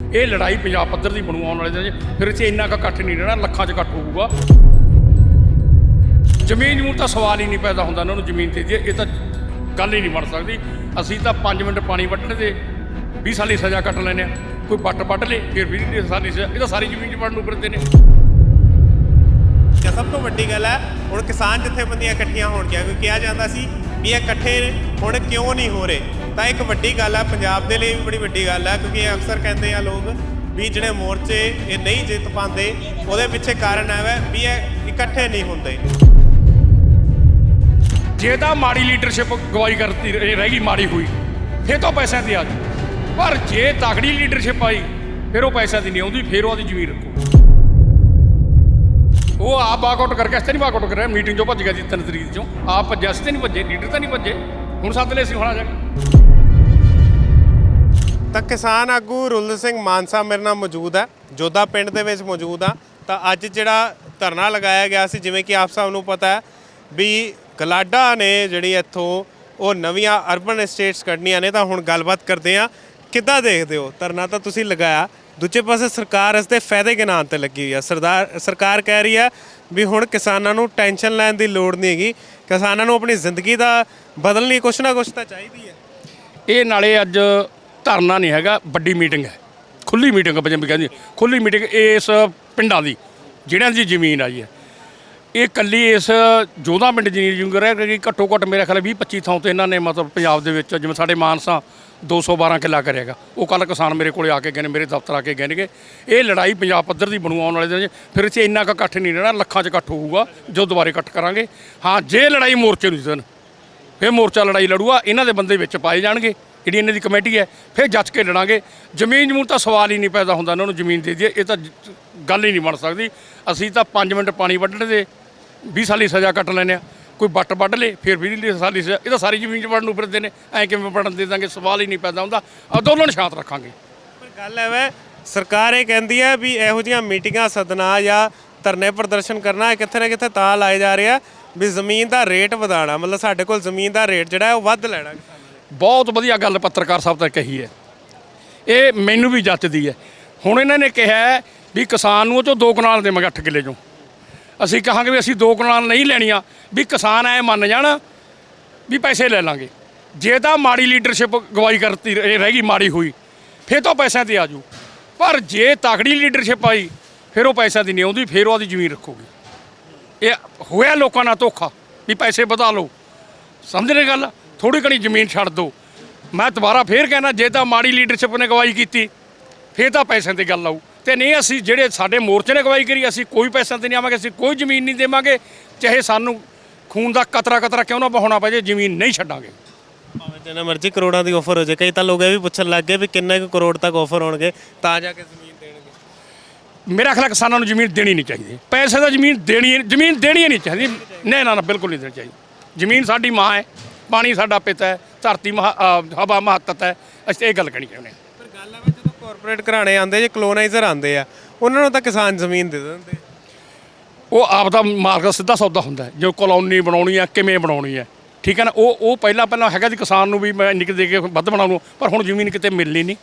ਇਹ ਲੜਾਈ ਪੰਜਾਬ ਪੱਧਰ ਦੀ ਬਣੂ ਆਉਣ ਵਾਲੇ ਦਿਨਾਂ 'ਚ। ਫਿਰ ਇੱਥੇ ਇੰਨਾ ਕੁ ਇਕੱਠ ਨਹੀਂ ਰਹਿਣਾ, ਲੱਖਾਂ 'ਚ ਇਕੱਠ ਹੋਊਗਾ। ਜ਼ਮੀਨ ਨੂੰ ਤਾਂ ਸਵਾਲ ਹੀ ਨਹੀਂ ਪੈਦਾ ਹੁੰਦਾ ਉਹਨਾਂ ਨੂੰ ਜ਼ਮੀਨ ਤੇ ਇਹ ਤਾਂ ਗੱਲ ਹੀ ਨਹੀਂ ਬਣ ਸਕਦੀ। ਅਸੀਂ ਤਾਂ 5 ਮਿੰਟ ਪਾਣੀ ਵੱਢਣ ਦੇ 20 ਸਾਲੀ ਸਜ਼ਾ ਕੱਟ ਲੈਨੇ ਆ ਕੋਈ ਵੱਟ ਵੱਢ ਲੇ, ਫਿਰ 20 ਸਾਲੀ ਸਜ਼ਾ। ਇਹ ਤਾਂ ਸਾਰੀ ਜ਼ਮੀਨ 'ਚ ਵੜਨ ਨੂੰ ਫਿਰਦੇ ਨੇ। ਸਭ ਤੋਂ ਵੱਡੀ ਗੱਲ ਹੈ, ਹੁਣ ਕਿਸਾਨ ਜਥੇਬੰਦੀਆਂ ਇਕੱਠੀਆਂ ਹੋਣਗੀਆਂ। ਕਿਉਂਕਿ ਕਿਹਾ ਜਾਂਦਾ ਸੀ ਵੀ ਇਹ ਇਕੱਠੇ ਹੁਣ ਕਿਉਂ ਨਹੀਂ ਹੋ ਰਹੇ? ਤਾਂ ਇੱਕ ਵੱਡੀ ਗੱਲ ਹੈ ਪੰਜਾਬ ਦੇ ਲਈ ਵੀ ਬੜੀ ਵੱਡੀ ਗੱਲ ਹੈ ਕਿਉਂਕਿ ਇਹ ਅਕਸਰ ਕਹਿੰਦੇ ਆ ਲੋਕ ਵੀ ਜਿਹੜੇ ਮੋਰਚੇ ਇਹ ਨਹੀਂ ਜਿੱਤ ਪਾਉਂਦੇ, ਉਹਦੇ ਪਿੱਛੇ ਕਾਰਨ ਹੈ ਵੀ ਇਹ ਇਕੱਠੇ ਨਹੀਂ ਹੁੰਦੇ। ਜੇ ਤਾਂ ਮਾੜੀ ਲੀਡਰਸ਼ਿਪ ਗਵਾਈ ਕਰਤੀ ਰਹਿ ਗਈ ਮਾੜੀ ਹੋਈ, ਫਿਰ ਤਾਂ ਪੈਸਿਆਂ ਤੇ ਆ ਜੂ ਪਰ ਜੇ ਤਕੜੀ ਲੀਡਰਸ਼ਿਪ ਆਈ, ਫਿਰ ਉਹ ਪੈਸਿਆਂ ਦੀ ਨਹੀਂ ਆਉਂਦੀ, ਫਿਰ ਉਹਦੀ ਜ਼ਮੀਨ ਰੱਖੋ। ਉਹ ਆਪ ਵਾਕਆਊਟ ਕਰਕੇ ਅਸਤੇ ਨਹੀਂ ਵਾਕਆਊਟ ਕਰਿਆ ਮੀਟਿੰਗ ਚੋਂ ਭੱਜ ਗਿਆ ਜੀ ਤਿੰਨ ਤਰੀਕ ਚੋਂ। ਆਪ ਭੱਜਿਆ ਸੀ ਤੇ ਨਹੀਂ ਭੱਜੇ ਲੀਡਰ ਤਾਂ ਨਹੀਂ ਭੱਜੇ। ਹੁਣ ਸੱਦ ਲਏ ਸੀ, ਹੁਣ ਆ ਜਾ ਤਾਂ ਕਿਸਾਨ ਆਗੂ ਰੁਲਦ ਸਿੰਘ ਮਾਨਸਾ ਮੇਰੇ ਨਾਲ ਮੌਜੂਦ ਹੈ, ਜੋਧਾ ਪਿੰਡ ਦੇ ਵਿੱਚ ਮੌਜੂਦ ਆ ਤਾਂ ਅੱਜ ਜਿਹੜਾ ਧਰਨਾ ਲਗਾਇਆ ਗਿਆ ਸੀ, ਜਿਵੇਂ ਕਿ ਆਪ ਸਭ ਨੂੰ ਪਤਾ ਹੈ, ਵੀ ਗਲਾਡਾ ਨੇ ਜਿਹੜੀ ਇੱਥੋਂ ਉਹ ਨਵੀਆਂ ਅਰਬਨ ਏਸਟੇਟਸ ਕੱਢਣੀਆਂ ਨੇ, ਤਾਂ ਹੁਣ ਗੱਲਬਾਤ ਕਰਦੇ ਆ ਕਿੱਦਾਂ ਦੇਖਦੇ ਹੋ? ਧਰਨਾ ਤਾਂ ਤੁਸੀਂ ਲਗਾਇਆ। ਦੂਜੇ ਪਾਸੇ ਸਰਕਾਰ ਇਸ ਦੇ ਫਾਇਦੇ ਗਿਨਾਨ ਤੇ ਲੱਗੀ ਹੋਈ ਆ ਸਰਦਾਰ, ਸਰਕਾਰ ਕਹਿ ਰਹੀ ਹੈ ਵੀ ਹੁਣ ਕਿਸਾਨਾਂ ਨੂੰ ਟੈਨਸ਼ਨ ਲੈਣ ਦੀ ਲੋੜ ਨਹੀਂ ਹੈਗੀ। ਕਿਸਾਨਾਂ ਨੂੰ ਆਪਣੀ ਜ਼ਿੰਦਗੀ ਦਾ ਬਦਲਣੀ ਕੁਛ ਨਾ ਕੁਛ ਤਾਂ ਚਾਹੀਦੀ ਹੈ। ਇਹ ਨਾਲੇ ਅੱਜ ਧਰਨਾ ਨਹੀਂ ਹੈਗਾ, ਵੱਡੀ ਮੀਟਿੰਗ ਹੈ। ਖੁੱਲੀ ਮੀਟਿੰਗ ਪੰਜਾਬੀ ਕਹਿੰਦੀ। ਖੁੱਲੀ ਮੀਟਿੰਗ ਇਸ ਪਿੰਡਾਂ ਦੀ, ਜਿਹੜਿਆਂ ਦੀ ਜ਼ਮੀਨ ਆਈ ਹੈ। ਇਹ ਕੱਲੀ ਇਸ ਜੋਧਾ ਪਿੰਡ ਜਨੀਰ ਜੁੰਗਰ ਹੈ ਕਿ ਘੱਟੋ ਘੱਟ ਮੇਰੇ ਖਿਆਲ 20 25 ਥਾਂ ਤੇ ਇਹਨਾਂ ਨੇ ਮਤਲਬ ਪੰਜਾਬ ਦੇ ਵਿੱਚ ਜਿਵੇਂ ਸਾਡੇ ਮਾਨਸਾ 212 ਕਿੱਲਾ ਕਰਿਆਗਾ ਉਹ ਕੱਲ ਕਿਸਾਨ ਮੇਰੇ ਕੋਲੇ ਆ ਕੇ ਗਏ ਨੇ ਮੇਰੇ ਦਫ਼ਤਰ ਆ ਕੇ ਗਏ ਨੇਗੇ ਇਹ ਲੜਾਈ ਪੰਜਾਬ ਪੱਧਰ ਦੀ ਬਣੂ ਆਉਣ ਵਾਲੇ ਦਿਨ 'ਚ, ਫਿਰ ਇੱਥੇ ਇੰਨਾ ਕੁ ਇਕੱਠ ਨਹੀਂ ਰਹਿਣਾ, ਲੱਖਾਂ 'ਚ ਇਕੱਠ ਹੋਊਗਾ ਜੋ ਦੁਬਾਰੇ ਇਕੱਠ ਕਰਾਂਗੇ। ਹਾਂ, ਜੇ ਲੜਾਈ ਮੋਰਚੇ ਨੂੰ ਜਿੱਤਣ, ਫਿਰ ਮੋਰਚਾ ਲੜਾਈ ਲੜੂਗਾ, ਇਹਨਾਂ ਦੇ ਬੰਦੇ ਵਿੱਚ ਪਾਏ ਜਾਣਗੇ। ਜਿਹੜੀ ਇਹਨਾਂ ਦੀ ਕਮੇਟੀ ਹੈ, ਫਿਰ ਜੱਜ ਕੇ ਲੜਾਂਗੇ। ਜ਼ਮੀਨ ਜਮੂਨ ਤਾਂ ਸਵਾਲ ਹੀ ਨਹੀਂ ਪੈਦਾ ਹੁੰਦਾ ਇਹਨਾਂ ਨੂੰ ਜ਼ਮੀਨ ਦੇ ਦਈਏ, ਇਹ ਤਾਂ ਗੱਲ ਹੀ ਨਹੀਂ ਬਣ ਸਕਦੀ। ਅਸੀਂ ਤਾਂ 5 ਮਿੰਟ ਪਾਣੀ ਵੱਢਣ ਦੇ 20 ਸਾਲੀ ਸਜ਼ਾ ਕੱਟ ਲੈਨੇ ਆ ਕੋਈ ਵੱਟ ਵੱਢ ਲੇ, ਫਿਰ 20 ਸਾਲੀ ਸਜ਼ਾ, ਇਹ ਤਾਂ ਸਾਰੀ ਜ਼ਮੀਨ 'ਚ ਵੜਨ ਨੂੰ ਫਿਰਦੇ ਨੇ, ਐਂ ਕਿਵੇਂ ਵੱਢਣ ਦੇ ਦਾਂਗੇ, ਸਵਾਲ ਹੀ ਨਹੀਂ ਪੈਦਾ ਹੁੰਦਾ। ਅੰਦੋਲਨ ਸ਼ਾਂਤ ਰੱਖਾਂਗੇ। ਪਰ ਗੱਲ ਹੈ ਵੇ, ਸਰਕਾਰ ਇਹ ਕਹਿੰਦੀ ਹੈ ਵੀ ਇਹੋ ਜਿਹੀਆਂ ਮੀਟਿੰਗਾਂ ਸੱਦਣਾ ਜਾਂ ਧਰਨੇ ਪ੍ਰਦਰਸ਼ਨ ਕਰਨਾ, ਇਹ ਕਿੱਥੇ ਨਾ ਕਿੱਥੇ ਤਾਂ ਲਾਏ ਜਾ ਰਿਹਾ ਵੀ ਜ਼ਮੀਨ ਦਾ ਰੇਟ ਵਧਾਉਣਾ, ਮਤਲਬ ਸਾਡੇ ਕੋਲ ਜ਼ਮੀਨ ਦਾ ਰੇਟ ਜਿਹੜਾ ਉਹ ਵੱਧ ਲੈਣਾ। ਬਹੁਤ ਵਧੀਆ ਗੱਲ ਪੱਤਰਕਾਰ ਸਾਹਿਬ ਨੇ ਕਹੀ ਹੈ। ਇਹ ਮੈਨੂੰ ਵੀ ਜੱਚਦੀ ਹੈ। ਹੁਣ ਇਹਨਾਂ ਨੇ ਕਿਹਾ ਵੀ ਕਿਸਾਨ ਨੂੰ ਉਹ ਚੋਂ ਦੋ ਕਨਾਲ ਦੇਵਾਂਗੇ 8 ਕਿੱਲੇ ਚੋਂ। ਅਸੀਂ ਕਹਾਂਗੇ ਵੀ ਅਸੀਂ ਦੋ ਕਨਾਲ ਨਹੀਂ ਲੈਣੀਆਂ, ਵੀ ਕਿਸਾਨ ਐ ਮੰਨ ਜਾਣ ਵੀ ਪੈਸੇ ਲੈ ਲਾਂਗੇ। ਜੇ ਤਾਂ ਮਾੜੀ ਲੀਡਰਸ਼ਿਪ ਗਵਾਈ ਕਰਤੀ ਰਹਿ ਗਈ ਮਾੜੀ ਹੋਈ, ਫਿਰ ਤਾਂ ਪੈਸਿਆਂ ਤੇ ਆਜੂ। ਪਰ ਜੇ ਤਕੜੀ ਲੀਡਰਸ਼ਿਪ ਆਈ, ਫਿਰ ਉਹ ਪੈਸਿਆਂ ਦੀ ਨਹੀਂ ਆਉਂਦੀ, ਫਿਰ ਉਹਦੀ ਜ਼ਮੀਨ ਰੱਖੂਗੀ। ਇਹ ਹੋਇਆ ਲੋਕਾਂ ਨਾਲ ਧੋਖਾ, ਵੀ ਪੈਸੇ ਵਧਾ ਲਓ। ਸਮਝ ਰਹੇ ਗੱਲ? ਥੋੜੀ ਘਣੀ ਜ਼ਮੀਨ ਛੱਡ ਦਿਓ ਮੈਂ ਦੁਬਾਰਾ ਫੇਰ ਕਹਿਣਾ ਜੇ ਤਾਂ ਮਾੜੀ ਲੀਡਰਸ਼ਿਪ ਨੇ ਗਵਾਈ ਕੀਤੀ ਫੇਰ ਤਾਂ ਪੈਸਿਆਂ ਤੇ ਗੱਲ ਆਊ। ਤੇ ਨਹੀਂ ਅਸੀਂ ਜਿਹੜੇ ਸਾਡੇ ਮੋਰਚੇ ਨੇ ਗਵਾਈ ਕਰੀ ਅਸੀਂ ਕੋਈ ਪੈਸਿਆਂ ਤੇ ਨਹੀਂ ਆਵਾਂਗੇ ਅਸੀਂ ਕੋਈ ਜ਼ਮੀਨ ਨਹੀਂ ਦੇਵਾਂਗੇ ਚਾਹੇ ਸਾਨੂੰ ਖੂਨ ਦਾ ਕਤਰਾ ਕਤਰਾ ਕਿਉਂ ਨਾ ਬਹਾਉਣਾ ਜੇ ਜ਼ਮੀਨ ਨਹੀਂ ਛੱਡਾਂਗੇ। ਭਾਵੇਂ ਜਿੰਨਾ ਮਰਜ਼ੀ ਕਰੋੜਾਂ ਦੀ ਆਫਰ ਹੋ ਜਾਏ ਕਈ ਤਾਂ ਲੋਕ ਇਹ ਵੀ ਪੁੱਛਣ ਲੱਗ ਗਏ ਵੀ ਕਿੰਨੇ ਕੁ ਕਰੋੜ ਤੱਕ ਆਫਰ ਹੋਣਗੇ ਤਾਂ ਜਾ ਕੇ ਜ਼ਮੀਨ ਦੇਣਗੇ। ਮੇਰਾ ਖਿਆਲ ਹੈ ਕਿਸਾਨਾਂ ਨੂੰ ਜ਼ਮੀਨ ਦੇਣੀ ਨਹੀਂ ਚਾਹੀਦੀ। ਪੈਸੇ ਦਾ ਜ਼ਮੀਨ ਦੇਣੀ ਜ਼ਮੀਨ ਦੇਣੀ ਨਹੀਂ ਚਾਹੀਦੀ। ਨਹੀਂ ਨਾ ਨਾ ਬਿਲਕੁਲ ਨਹੀਂ ਦੇਣੀ ਚਾਹੀਦੀ। ਜ਼ਮੀਨ ਸਾਡੀ ਮਾਂ ਹੈ। ਪਾਣੀ ਸਾਡਾ ਪਿਤਾ ਹੈ ਧਰਤੀ ਹਵਾ ਮਹੱਤਤ ਹੈ। ਅਸੀਂ ਇਹ ਗੱਲ ਕਹਿਣੀ ਚਾਹੁੰਦੇ ਹਾਂ ਪਰ ਗੱਲ ਵੀ ਜਦੋਂ ਕਾਰਪੋਰੇਟ ਘਰਾਣੇ ਆਉਂਦੇ ਜੇ ਕਲੋਨਾਈਜ਼ਰ ਆਉਂਦੇ ਆ ਉਹਨਾਂ ਨੂੰ ਤਾਂ ਕਿਸਾਨ ਜ਼ਮੀਨ ਦੇ ਦਿੰਦੇ। ਉਹ ਆਪ ਦਾ ਮਾਰਗ ਸਿੱਧਾ ਸੌਦਾ ਹੁੰਦਾ ਜੋ ਕਲੋਨੀ ਬਣਾਉਣੀ ਹੈ ਕਿਵੇਂ ਬਣਾਉਣੀ ਹੈ। ਠੀਕ ਹੈ ਨਾ ਉਹ ਉਹ ਪਹਿਲਾਂ ਪਹਿਲਾਂ ਹੈਗਾ ਜੀ ਕਿਸਾਨ ਨੂੰ ਵੀ ਮੈਂ ਨਿਕ ਦੇ ਕੇ ਵੱਧ ਬਣਾ ਲੂੰ ਪਰ ਹੁਣ ਜ਼ਮੀਨ ਕਿਤੇ ਮਿਲਣੀ ਨਹੀਂ।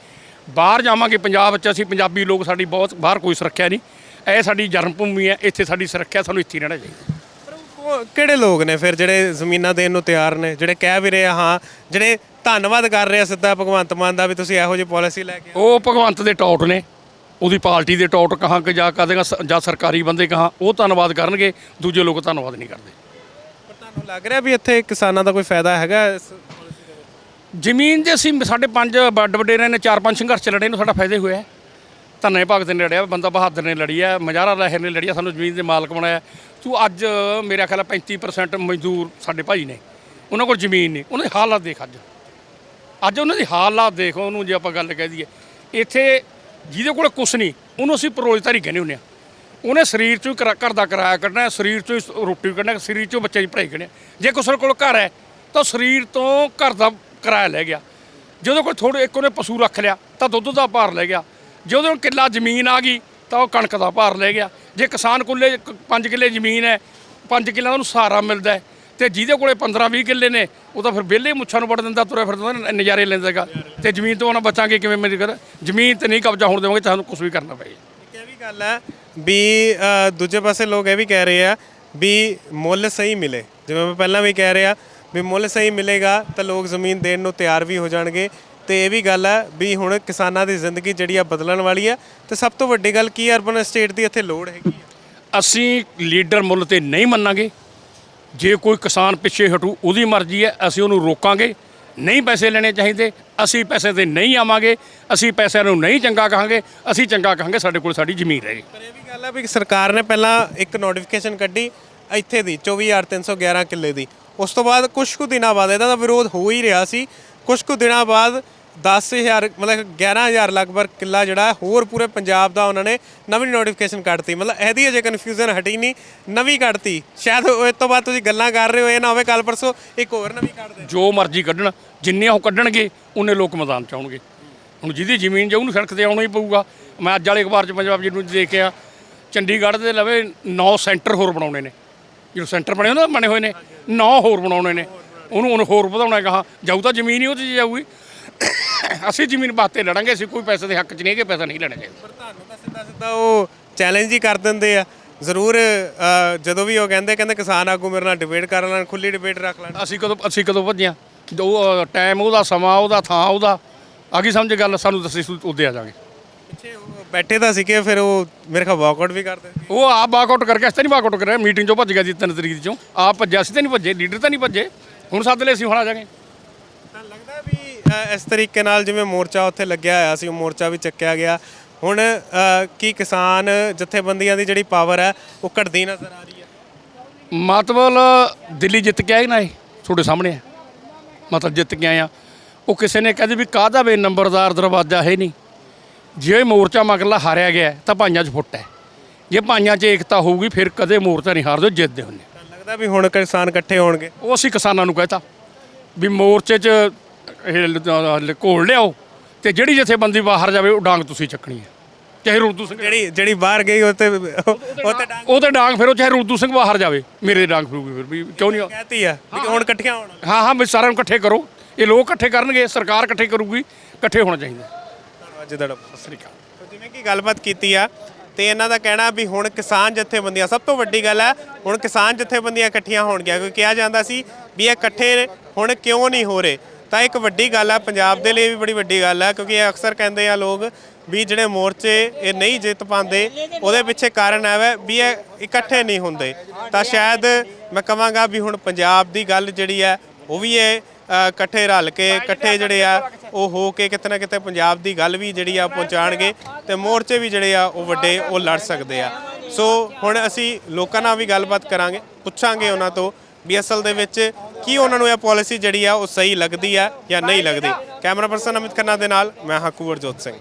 ਬਾਹਰ ਜਾਵਾਂਗੇ ਪੰਜਾਬ 'ਚ ਅਸੀਂ ਪੰਜਾਬੀ ਲੋਕ ਸਾਡੀ ਬਹੁਤ ਬਾਹਰ ਕੋਈ ਸੁਰੱਖਿਆ ਨਹੀਂ। ਇਹ ਸਾਡੀ ਜਨਮ ਭੂਮੀ ਹੈ ਇੱਥੇ ਸਾਡੀ ਸੁਰੱਖਿਆ ਸਾਨੂੰ ਇੱਥੇ ਰਹਿਣਾ ਚਾਹੀਦਾ। ਉਹ ਕਿਹੜੇ ਲੋਕ ਨੇ ਫਿਰ ਜਿਹੜੇ ਜ਼ਮੀਨਾਂ ਦੇਣ ਨੂੰ ਤਿਆਰ ਨੇ ਜਿਹੜੇ ਕਹਿ ਵੀ ਰਹੇ ਆ ਹਾਂ ਜਿਹੜੇ ਧੰਨਵਾਦ ਕਰ ਰਹੇ ਆ ਸਿੱਧਾ ਭਗਵੰਤ ਮਾਨ ਦਾ ਵੀ ਤੁਸੀਂ ਇਹੋ ਜਿਹੀ ਪਾਲਿਸੀ ਲੈ ਕੇ ਆਏ। ਉਹ ਭਗਵੰਤ ਦੇ ਟੌਟ ਨੇ ਉਹਦੀ ਪਾਰਟੀ ਦੇ ਟੌਟ ਕਹਾਂ ਕਿ ਜਾ ਕਦੇ ਜਾਂ ਸਰਕਾਰੀ ਬੰਦੇ ਕਹਾਂ ਉਹ ਧੰਨਵਾਦ ਕਰਨਗੇ ਦੂਜੇ ਲੋਕ ਧੰਨਵਾਦ ਨਹੀਂ ਕਰਦੇ ਪਰ ਤੁਹਾਨੂੰ ਲੱਗ ਰਿਹਾ ਵੀ ਇੱਥੇ ਕਿਸਾਨਾਂ ਦਾ ਕੋਈ ਫਾਇਦਾ ਹੈਗਾ ਇਸ policy ਦੇ ਵਿੱਚ? ਜ਼ਮੀਨ ਦੇ ਅਸੀਂ ਸਾਡੇ ਪੰਜ ਵੱਡ ਵਡੇਰਿਆਂ ਨੇ ਚਾਰ ਪੰਜ ਸੰਘਰਸ਼ ਲੜੇ ਨੂੰ ਸਾਡਾ ਫਾਇਦਾ ਹੋਇਆ ਹੈ। ਧੰਨੇ ਭਗਤ ਨੇ ਲੜਿਆ, ਬੰਦਾ ਬਹਾਦਰ ਨੇ ਲੜੀ ਹੈ ਮਜਾਰਾ ਲਹਿਰ ਨੇ ਲੜੀ ਹੈ ਸਾਨੂੰ ਜ਼ਮੀਨ ਦੇ ਮਾਲਕ ਬਣਾਇਆ। ਤੂੰ ਅੱਜ ਮੇਰਾ ਖਿਆਲ ਹੈ 35% ਮਜ਼ਦੂਰ ਸਾਡੇ ਭਾਈ ਨੇ। ਉਹਨਾਂ ਕੋਲ ਜ਼ਮੀਨ ਨਹੀਂ, ਉਹਨਾਂ ਦੀ ਹਾਲਾਤ ਦੇਖ ਅੱਜ। ਅੱਜ ਉਹਨਾਂ ਦੀ ਹਾਲਾਤ ਦੇਖ, ਉਹਨੂੰ ਜੇ ਆਪਾਂ ਗੱਲ ਕਹਿ ਦਈਏ। ਇੱਥੇ ਜਿਹਦੇ ਕੋਲ ਕੁਛ ਨਹੀਂ, ਉਹਨੂੰ ਅਸੀਂ ਪਰੋਲਤਾਰੀ ਕਹਿੰਦੇ ਹੁੰਦੇ ਆ। ਉਹਨੇ ਸਰੀਰ ਚੋਂ ਹੀ ਕਰਾ- ਘਰ ਦਾ ਕਿਰਾਇਆ ਕੱਢਣਾ, ਸਰੀਰ ਚੋਂ ਹੀ ਰੋਟੀ ਕੱਢਣਾ, ਸਰੀਰ ਚੋਂ ਬੱਚੇ ਦੀ ਪੜ੍ਹਾਈ ਕਰਨੀ ਜੇ ਕਿਸੇ ਕੋਲ ਘਰ ਹੈ, ਤਾਂ ਸਰੀਰ ਤੋਂ ਘਰ ਦਾ ਕਿਰਾਇਆ ਲੈ ਗਿਆ। ਜਦੋਂ ਕੋਈ ਥੋੜੇ ਇੱਕ ਉਹਨੇ ਪਸ਼ੂ ਰੱਖ ਲਿਆ, ਤਾਂ ਦੁੱਧ ਦਾ ਭਾਰ ਲੈ ਗਿਆ। ਜੇ ਉਹਦੇ ਕਿੱਲਾ ਜ਼ਮੀਨ ਆ ਗਈ ਤਾਂ ਉਹ ਕਣਕ ਦਾ ਭਾਰ ਲੈ ਗਿਆ। ਜੇ ਕਿਸਾਨ ਕੋਲੇ 5 ਕਿੱਲੇ ਜ਼ਮੀਨ ਹੈ 5 ਕਿੱਲਾ ਉਹਨੂੰ ਸਹਾਰਾ ਮਿਲਦਾ ਹੈ ਤੇ ਜਿਹਦੇ ਕੋਲੇ 15 20 ਕਿੱਲੇ ਨੇ, ਉਹ ਤਾਂ ਫਿਰ ਵਿਹਲੇ ਮੁੱਛਾਂ ਨੂੰ ਵੜ ਦਿੰਦਾ, ਤੁਰਿਆ ਫਿਰਦਾ ਨ- ਨਜ਼ਾਰੇ ਲੈਂਦਾਗਾ ਤੇ ਜ਼ਮੀਨ ਤੋਂ ਉਹਨਾਂ ਬਚਾਂਗੇ ਕਿਵੇਂ ਮੇਰੀ ਕਰ ਜ਼ਮੀਨ ਤੇ ਨਹੀਂ ਕਬਜ਼ਾ ਹੋਣ ਦੇਵਾਂਗੇ ਚਾਹੇ ਕੁਝ ਵੀ ਕਰਨਾ ਪਏ। ਇੱਕ ਇਹ ਵੀ ਗੱਲ ਹੈ ਵੀ ਦੂਜੇ ਪਾਸੇ ਲੋਕ ਇਹ ਵੀ ਕਹਿ ਰਹੇ ਆ ਵੀ ਮੁੱਲ ਸਹੀ ਮਿਲੇ। ਜਿਵੇਂ ਮੈਂ ਪਹਿਲਾਂ ਵੀ ਕਹਿ ਰਿਹਾ ਵੀ ਮੁੱਲ ਸਹੀ ਮਿਲੇਗਾ ਤਾਂ ਲੋਕ ਜ਼ਮੀਨ ਦੇਣ ਨੂੰ ਤਿਆਰ ਵੀ ਹੋ ਜਾਣਗੇ। ਤੇ ਇਹ ਵੀ ਗੱਲ ਹੈ ਵੀ ਹੁਣ ਕਿਸਾਨਾਂ ਦੀ ਜ਼ਿੰਦਗੀ ਜਿਹੜੀ ਆ ਬਦਲਣ ਵਾਲੀ ਹੈ ਤੇ ਸਭ ਤੋਂ ਵੱਡੀ ਗੱਲ ਕੀ ਅਰਬਨ ਸਟੇਟ ਦੀ ਇੱਥੇ ਲੋੜ ਹੈਗੀ ਆ ਅਸੀਂ ਲੀਡਰ ਮੁੱਲ ਤੇ ਨਹੀਂ ਮੰਨਾਂਗੇ। ਜੇ ਕੋਈ ਕਿਸਾਨ ਪਿੱਛੇ ਹਟੂ ਉਹਦੀ ਮਰਜ਼ੀ ਹੈ ਅਸੀਂ ਉਹਨੂੰ ਰੋਕਾਂਗੇ। ਨਹੀਂ ਪੈਸੇ ਲੈਣੇ ਚਾਹੀਦੇ ਅਸੀਂ ਪੈਸੇ ਤੇ ਨਹੀਂ ਆਵਾਂਗੇ ਅਸੀਂ ਪੈਸਿਆਂ ਨੂੰ ਨਹੀਂ ਚੰਗਾ ਕਹਾਂਗੇ ਅਸੀਂ ਚੰਗਾ ਕਹਾਂਗੇ ਸਾਡੇ ਕੋਲ ਸਾਡੀ ਜ਼ਮੀਨ ਰਹੇ ਪਰ ਇਹ ਵੀ ਗੱਲ ਹੈ ਵੀ ਸਰਕਾਰ ਨੇ ਪਹਿਲਾਂ ਇੱਕ ਨੋਟੀਫਿਕੇਸ਼ਨ ਕੱਢੀ ਇੱਥੇ ਦੀ 24311 ਕਿੱਲੇ ਦੀ। ਉਸ ਤੋਂ ਬਾਅਦ ਕੁਝ ਕੁ ਦਿਨਾਂ ਬਾਅਦ ਇਹਦਾ ਤਾਂ ਵਿਰੋਧ ਹੋ ਹੀ ਰਿਹਾ ਸੀ। ਕੁਝ ਕੁ ਦਿਨਾਂ ਬਾਅਦ 10000 ਮਤਲਬ 11000 ਲਗਭਗ ਕਿੱਲਾ ਜਿਹੜਾ ਹੋਰ ਪੂਰੇ ਪੰਜਾਬ ਦਾ ਉਹਨਾਂ ਨੇ ਨਵੀਂ ਨੋਟੀਫਿਕੇਸ਼ਨ ਕੱਢਤੀ। ਮਤਲਬ ਇਹਦੀ ਅਜੇ ਕਨਫਿਊਜ਼ਨ ਹਟੀ ਨਹੀਂ, ਨਵੀਂ ਕੱਢਤੀ। ਸ਼ਾਇਦ ਉਹ ਤੋਂ ਬਾਅਦ ਤੁਸੀਂ ਗੱਲਾਂ ਕਰ ਰਹੇ ਹੋ, ਇਹ ਨਾ ਹੋਵੇ ਕੱਲ ਪਰਸੋਂ ਇੱਕ ਹੋਰ ਨਵੀਂ ਕੱਢ ਦੇ ਜੋ ਮਰਜ਼ੀ ਕੱਢਣ, ਜਿੰਨੇ ਉਹ ਕੱਢਣਗੇ, ਉਹਨੇ ਲੋਕ ਮੈਦਾਨ ਚ ਆਉਣਗੇ। ਹੁਣ ਜਿਹਦੀ ਜ਼ਮੀਨ ਜਾਊ, ਉਹਨੂੰ ਸੜਕ ਤੇ ਆਉਣਾ ਹੀ ਪਊਗਾ। ਮੈਂ ਅੱਜ ਵਾਲੇ ਅਖਬਾਰ ਚ ਪੰਜਾਬ ਜੀ ਨੂੰ ਦੇਖਿਆ, ਚੰਡੀਗੜ੍ਹ ਦੇ ਲਵੇ 9 ਸੈਂਟਰ ਹੋਰ ਬਣਾਉਣੇ ਨੇ। ਜਿਹੜੇ ਸੈਂਟਰ ਬਣੇ ਹੁੰਦੇ ਬਣੇ ਹੋਏ ਨੇ 9 ਹੋਰ ਬਣਾਉਣੇ ਨੇ। ਉਹਨੂੰ ਉਹਨੂੰ ਹੋਰ ਵਧਾਉਣਾ ਕਹਾ ਜਾਊ ਤਾਂ ਜ਼ਮੀਨ ਹੀ ਉਹ 'ਚ ਜਾਊਗੀ। ਅਸੀਂ ਜ਼ਮੀਨ ਵਾਸਤੇ ਲੜਾਂਗੇ ਅਸੀਂ ਕੋਈ ਪੈਸੇ ਦੇ ਹੱਕ 'ਚ ਨਹੀਂ ਹੈਗੇ ਪੈਸਾ ਨਹੀਂ ਲੈਣਾ ਚਾਹੀਦਾ। ਪਰ ਤੁਹਾਨੂੰ ਤਾਂ ਸਿੱਧਾ ਸਿੱਧਾ ਉਹ ਚੈਲੰਜ ਹੀ ਕਰ ਦਿੰਦੇ ਆ। ਜ਼ਰੂਰ ਅ, ਜਦੋਂ ਵੀ ਉਹ ਕਹਿੰਦੇ ਕਹਿੰਦੇ ਕਿਸਾਨ ਆਗੂ ਮੇਰੇ ਨਾਲ ਡਿਬੇਟ ਕਰ ਲੈਣ ਖੁੱਲੀ ਡਿਬੇਟ ਰੱਖ ਲੈਣ। ਅਸੀਂ ਕਦੋਂ ਅਸੀਂ ਕਦੋਂ ਭੱਜਿਆ? ਉਹ ਟਾਈਮ ਉਹਦਾ ਸਮਾਂ ਉਹਦਾ ਥਾਂ ਉਹਦਾ। ਆ ਗਈ ਸਮਝ ਗੱਲ ਸਾਨੂੰ ਦੱਸੀ ਉਹਦੇ ਆ ਜਾਗੇ ਪਿੱਛੇ ਉਹ ਬੈਠੇ ਤਾਂ ਸੀਗੇ ਫਿਰ ਉਹ ਮੇਰੇ ਖਿਆਲ ਵਾਕਆਊਟ ਵੀ ਕਰਦੇ ਸੀ। ਉਹ ਆਪ ਵਾਕਆਊਟ ਕਰਕੇ ਅਸੀਂ ਤਾਂ ਨਹੀਂ ਵਾਕਆਊਟ ਕਰਿਆ। ਮੀਟਿੰਗ ਚੋਂ ਭੱਜ ਗਿਆ ਜੀ 3 ਤਰੀਕ ਚੋਂ। ਆਪ ਭੱਜਿਆ ਅਸੀਂ ਤਾਂ ਨਹੀਂ ਭੱਜੇ ਲੀਡਰ ਤਾਂ ਨਹੀਂ ਭੱਜੇ। ਹੁਣ ਸੱਦ ਲਏ ਅਸੀਂ ਹੁਣ ਆ ਜਾਗੇ। ਤਾਂ ਲੱਗਦਾ ਵੀ ਅ, ਇਸ ਤਰੀਕੇ ਨਾਲ ਜਿਵੇਂ ਮੋਰਚਾ ਉੱਥੇ ਲੱਗਿਆ ਹੋਇਆ ਸੀ ਉਹ ਮੋਰਚਾ ਵੀ ਚੱਕਿਆ ਗਿਆ। ਹੁਣ ਅ, ਕੀ ਕਿਸਾਨ ਜਥੇਬੰਦੀਆਂ ਦੀ ਜਿਹੜੀ ਪਾਵਰ ਹੈ ਉਹ ਘਟਦੀ ਨਜ਼ਰ ਆ ਰਹੀ ਹੈ? ਮਤਲਬ ਦਿੱਲੀ ਜਿੱਤ ਕੇ ਆਏ ਨਾ ਇਹ ਤੁਹਾਡੇ ਸਾਹਮਣੇ। ਆ ਮਤਲਬ ਜਿੱਤ ਕੇ ਆਏ ਆ। ਉਹ ਕਿਸੇ ਨੇ ਕਹਿੰਦੇ ਵੀ ਕਾਹਦਾ ਵੇ ਨੰਬਰਦਾਰ ਦਰਵਾਜ਼ਾ ਹੈ ਨਹੀਂ। ਜੇ ਮੋਰਚਾ ਮਗਰਲਾ ਹਾਰਿਆ ਗਿਆ ਹੈ, ਤਾਂ ਭਾਈਆਂ 'ਚ ਫੁੱਟ ਹੈ। ਜੇ ਭਾਈਆਂ 'ਚ ਏਕਤਾ ਹੋਊਗੀ ਫਿਰ ਕਦੇ ਮੋਰਚਾ ਨਹੀਂ ਹਾਰਦੇ ਜਿੱਤਦੇ ਹੁੰਦੇ। ਲੱਗਦਾ ਵੀ ਹੁਣ ਕਿਸਾਨ ਇਕੱਠੇ ਹੋਣਗੇ? ਉਹ ਅਸੀਂ ਕਿਸਾਨਾਂ ਨੂੰ ਕਹਿਤਾ ਵੀ ਮੋਰਚੇ 'ਚ ਇਹ ਘੋਲ ਲਿਆਓ ਤੇ ਜਿਹੜੀ ਜਥੇਬੰਦੀ ਬਾਹਰ ਜਾਵੇ ਉਹ ਡਾਂਗ ਤੁਸੀਂ ਚੱਕਣੀ ਹੈ। ਚਾਹੇ ਰੂਦੂ ਸਿੰਘ ਜਿਹੜੀ ਜਿਹੜੀ ਬਾਹਰ ਗਈ ਉਹ ਤੇ ਉਹ ਤੇ ਡਾਂਗ ਉਹ ਤੇ ਡਾਂਗ ਫਿਰ ਉਹ ਚਾਹੇ ਰੂਦੂ ਸਿੰਘ ਬਾਹਰ ਜਾਵੇ ਮੇਰੇ ਡਾਂਗ ਫਿਰੂਗੀ ਫਿਰ ਵੀ ਕਿਉਂ ਨਹੀਂ ਕਹਤੀ ਆ ਵੀ ਹੁਣ ਇਕੱਠੀਆਂ ਹੋਣ। ਹਾਂ ਹਾਂ ਵੀ ਸਾਰਿਆਂ ਨੂੰ ਇਕੱਠੇ ਕਰੋ। ਇਹ ਲੋਕ ਇਕੱਠੇ ਕਰਨਗੇ ਸਰਕਾਰ ਇਕੱਠੇ ਕਰੂਗੀ ਇਕੱਠੇ ਹੋਣਾ ਚਾਹੀਦਾ। ਧੰਨਵਾਦ ਜੀ ਤੁਹਾਡਾ ਸਤਿ ਸ੍ਰੀ ਅਕਾਲ। ਜਿਵੇਂ ਕਿ ਗੱਲਬਾਤ ਕੀਤੀ ਆ ਤੇ ਇਹਨਾਂ ਦਾ ਕਹਿਣਾ ਵੀ ਹੁਣ ਕਿਸਾਨ ਜਥੇਬੰਦੀਆਂ, ਸਭ ਤੋਂ ਵੱਡੀ ਗੱਲ ਹੈ, ਹੁਣ ਕਿਸਾਨ ਜਥੇਬੰਦੀਆਂ ਇਕੱਠੀਆਂ ਹੋਣਗੀਆਂ, ਕਿਉਂਕਿ ਕਿਹਾ ਜਾਂਦਾ ਸੀ ਵੀ ਇਹ ਇਕੱਠੇ ਹੁਣ ਕਿਉਂ ਨਹੀਂ ਹੋ ਰਹੇ। ਤਾਂ ਇੱਕ ਵੱਡੀ ਗੱਲ ਹੈ, ਪੰਜਾਬ ਦੇ ਲਈ ਵੀ ਬੜੀ ਵੱਡੀ ਗੱਲ ਹੈ, ਕਿਉਂਕਿ ਇਹ ਅਕਸਰ ਕਹਿੰਦੇ ਆ ਲੋਕ ਵੀ ਜਿਹੜੇ ਮੋਰਚੇ ਇਹ ਨਹੀਂ ਜਿੱਤ ਪਾਉਂਦੇ, ਉਹਦੇ ਪਿੱਛੇ ਕਾਰਨ ਆਵੇ ਵੀ ਇਹ ਇਕੱਠੇ ਨਹੀਂ ਹੁੰਦੇ। ਤਾਂ ਸ਼ਾਇਦ ਮੈਂ ਕਹਾਂਗਾ ਵੀ ਹੁਣ ਪੰਜਾਬ ਦੀ ਗੱਲ ਜਿਹੜੀ ਹੈ, ਉਹ ਵੀ ਇਹ ਇਕੱਠੇ ਰਲ ਕੇ ਇਕੱਠੇ ਜਿਹੜੇ ਆ ਉਹ ਹੋ ਕੇ ਕਿਤੇ ਨਾ ਕਿਤੇ ਪੰਜਾਬ ਦੀ ਗੱਲ ਵੀ ਜਿਹੜੀ ਆ ਪਹੁੰਚਾਣਗੇ ਤੇ ਮੋਰਚੇ ਵੀ ਜਿਹੜੇ ਆ ਉਹ ਵੱਡੇ ਉਹ ਲੜ ਸਕਦੇ ਆ। ਸੋ ਹੁਣ ਅਸੀਂ ਲੋਕਾਂ ਨਾਲ ਵੀ ਗੱਲਬਾਤ ਕਰਾਂਗੇ ਪੁੱਛਾਂਗੇ ਉਹਨਾਂ ਤੋਂ ਵੀ ਅਸਲ ਦੇ ਵਿੱਚ ਕੀ ਉਹਨਾਂ ਨੂੰ ਇਹ ਪਾਲਿਸੀ ਜਿਹੜੀ ਆ ਉਹ ਸਹੀ ਲੱਗਦੀ ਆ ਜਾਂ ਨਹੀਂ ਲੱਗਦੀ। ਕੈਮਰਾ ਪਰਸਨ ਅਮਿਤ ਖੰਨਾ ਦੇ ਨਾਲ ਮੈਂ ਹਾਂ ਕੁਵਰਜੋਤ ਸਿੰਘ।